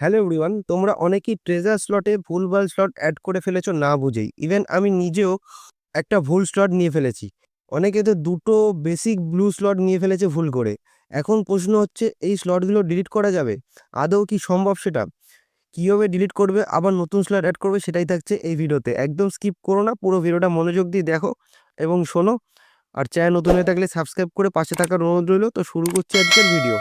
Hello everyone, তোমরা অনেকেই treasure স্লটে ভুলভাল স্লট অ্যাড করে ফেলেছো না বুঝেই। ইভেন আমি নিজেও একটা ভুল স্লট নিয়ে ফেলেছি। অনেকে তো দুটো বেসিক ব্লু স্লট নিয়ে ফেলেছে ভুল করে। এখন প্রশ্ন হচ্ছে, এই স্লটগুলো ডিলিট করা যাবে? আদৌ কি সম্ভব সেটা? কীভাবে ডিলিট করবে? আবার নতুন স্লট অ্যাড করবে? সেটাই থাকছে এই ভিডিওতে। একদম স্কিপ করো না, পুরো ভিডিওটা মনোযোগ দিয়ে দেখো এবং শোনো। আর চ্যানেল নতুন হয়ে থাকলে সাবস্ক্রাইব করে পাশে থাকার অনুরোধ রইল। তো শুরু করছি আজকের ভিডিও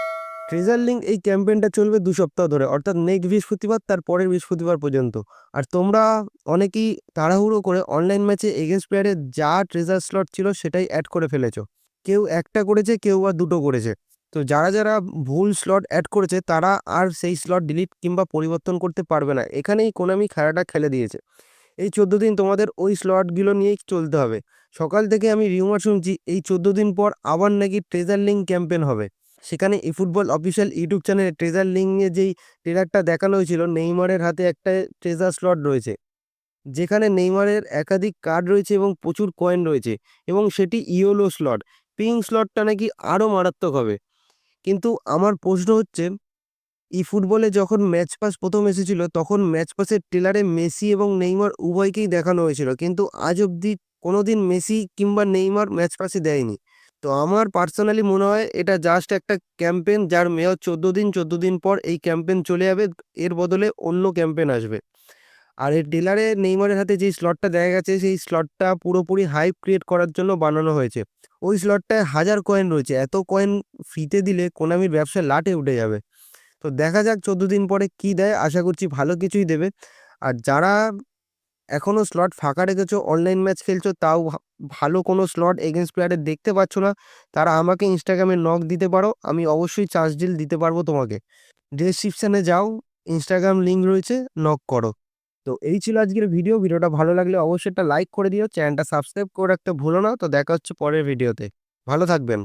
লিঙ্ক এই ক্যাম্পেইনটা চলবে দু সপ্তাহ ধরে, অর্থাৎ নেক্সট বৃহস্পতিবার, তার পরের বৃহস্পতিবার পর্যন্ত। আর তোমরা অনেকেই তাড়াহুড়ো করে অনলাইন ম্যাচে এগেন্স্ট প্লেয়ারের যা ট্রেজার স্লট ছিল সেটাই অ্যাড করে ফেলেছো। কেউ একটা করেছে, কেউ আর দুটো করেছে। তো যারা যারা ভুল স্লট অ্যাড করেছে, তারা আর সেই স্লট ডিলিট কিংবা পরিবর্তন করতে পারবে না। এখানেই কোনামি খেলাটা খেলে দিয়েছে। এই চোদ্দ দিন তোমাদের ওই স্লটগুলো নিয়েই চলতে হবে। সকাল থেকে আমি রিউমার শুনছি, এই চোদ্দ দিন পর আবার নাকি ট্রেজার লিঙ্ক ক্যাম্পেন হবে। সেখানে ই ফুটবল অফিসিয়াল ইউটিউব চ্যানেলে ট্রেজার লিঙ্কে যেই ট্রেলারটা দেখানো হয়েছিল, নেইমারের হাতে একটা ট্রেজার স্লট রয়েছে। যেখানে নেইমারের একাধিক কার্ড রয়েছে এবং প্রচুর কয়েন রয়েছে এবং সেটি ইয়োলো স্লট পিঙ্ক স্লটটা নাকি আরও মারাত্মক হবে। কিন্তু আমার প্রশ্ন হচ্ছে ই ফুটবলে যখন ম্যাচ পাস প্রথম এসেছিল, তখন ম্যাচ পাসের ট্রেলারে মেসি এবং নেইমার উভয়কেই দেখানো হয়েছিল। কিন্তু আজ অবধি কোনোদিন মেসি কিংবা নেইমার ম্যাচ পাসে দেয়নি। তো আমার পার্সোনালি মনে হয় এটা জাস্ট একটা ক্যাম্পেন যার মেয়াদ চোদ্দ দিন চোদ্দ দিন পর এই ক্যাম্পেন চলে যাবে, এর বদলে অন্য ক্যাম্পেন আসবে। আর এই ডিলারে নেইমারের হাতে যেই স্লটটা দেখা গেছে, সেই স্লটটা পুরোপুরি হাইপ ক্রিয়েট করার জন্য বানানো হয়েছে। ওই স্লটটায় হাজার কয়েন রয়েছে, এত কয়েন ফ্রিতে দিলে কোনামির ব্যবসা লাটে উঠে যাবে। তো দেখা যাক চোদ্দ দিন পরে কি দেয়, আশা করছি ভালো কিছুই দেবে। আর যারা এখনও স্লট ফাঁকা রেখেছো অনলাইন ম্যাচ খেলছো, তাও ভালো কোনো স্লট এগেন্স্ট প্লেয়ারের দেখতে পাচ্ছ না। তারা আমাকে ইনস্টাগ্রামে নক দিতে পারো, আমি অবশ্যই চার্জ ডিল দিতে পারব তোমাকে। ডেসক্রিপশানে যাও ইনস্টাগ্রাম লিঙ্ক রয়েছে নক করো। তো এই ছিল আজকের ভিডিও ভিডিওটা ভালো লাগলে অবশ্যই একটা লাইক করে দিও চ্যানেলটা সাবস্ক্রাইব করে রাখতে ভুলো না। তো দেখা হচ্ছে পরের ভিডিওতে ভালো থাকবেন।